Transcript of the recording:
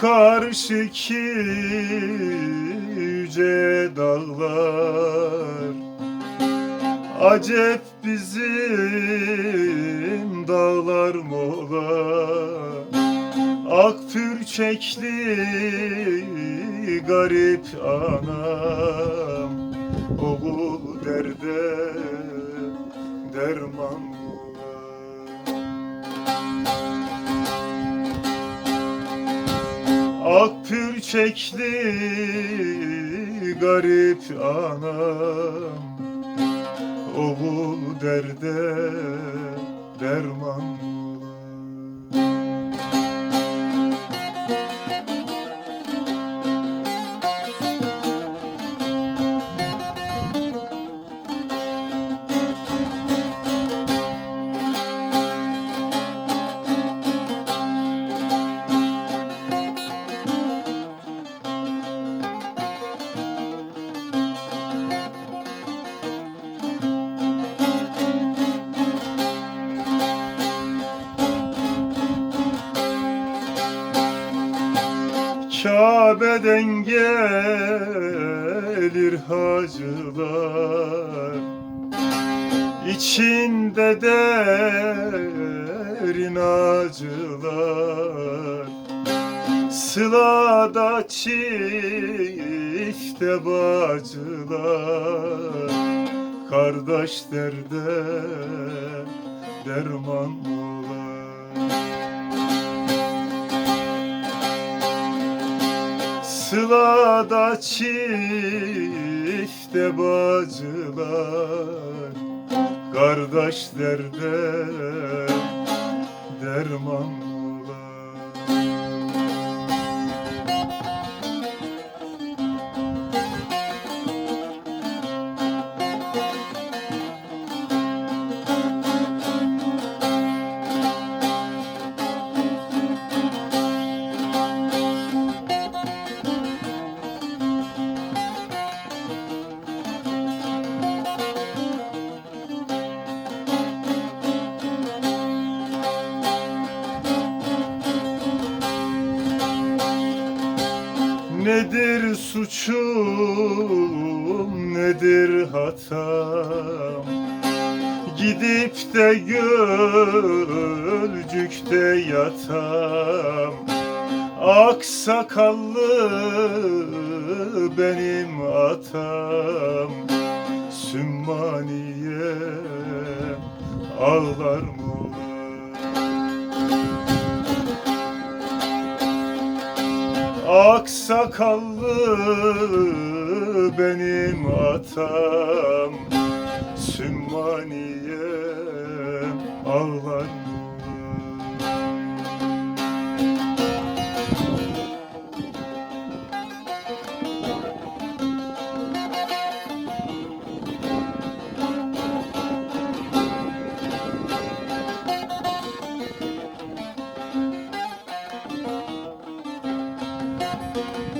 Şu karşıki yüce dağlar. Acep bizim dağlar mola. Ak pürçekli garip anam. Oğul derde derman Ak pürçekli garip anam. Oğul derde derman Kabe'den gelir hacılar. İçinde derin acılar. Sılada çifte bacılar. Kardeş derde derman olar Sılada çifte bacılar. Kardeş derde derman Nedir suçum, nedir hatam? Gidip de gölcükte yatam. Aksakallı benim atam. Sümmaniye ağlar mı Aksakallı benim atam Sümmaniye ağlar Música